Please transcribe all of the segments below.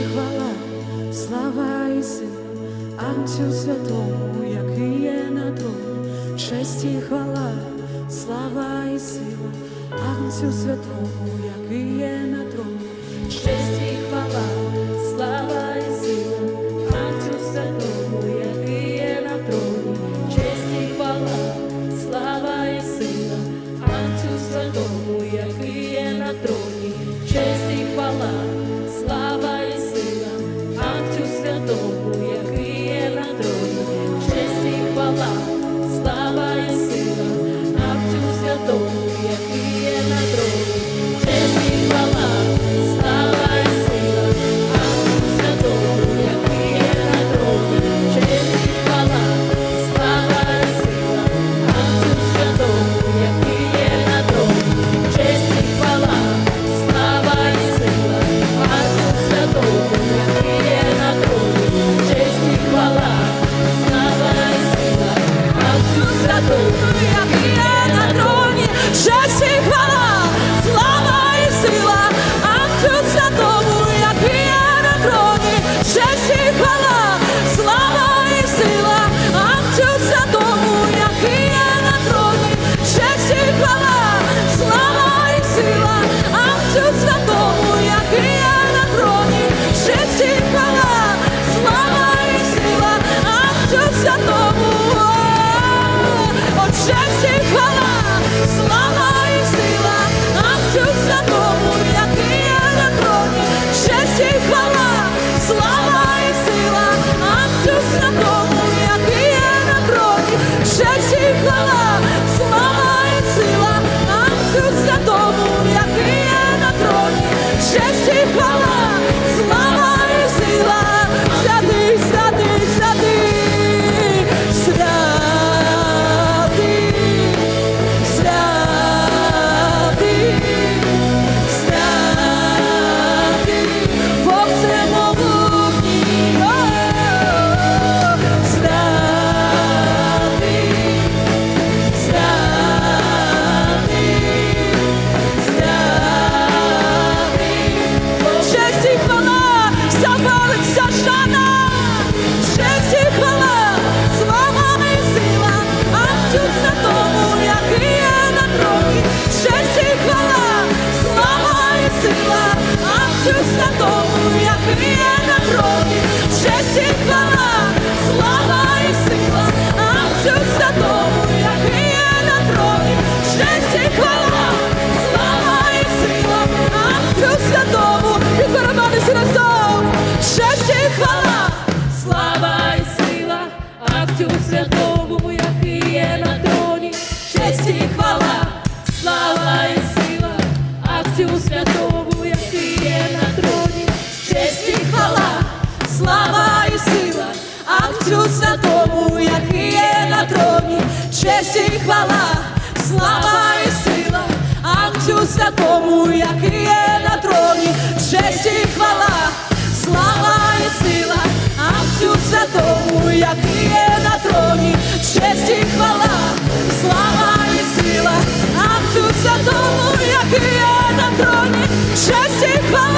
і хвала, слава і син, Анцю святому, який є на троні, честь і хвала, слава і сила, Анцю святому, який є на троні, честь і хвала, слава і сила, Анцю святому, який є на троні, честь і хвала, слава і сила, Анцю святому, який є на троні, честь Авсюса тому, як є на троні, честь і хвала, слава і сила, Авсюса тому, як є на троні, честь і хвала, слава і сила, Авсюса тому, як є на троні, честь і хвала, слава і сила, Авсюса тому, як є на троні, честь і хвала.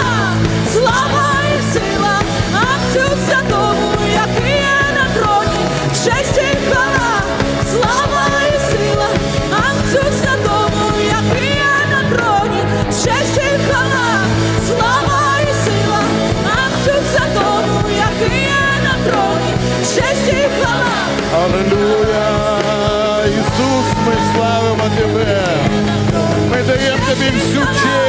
Ісус, ми славимо тебе, ми даємо тобі всю честь.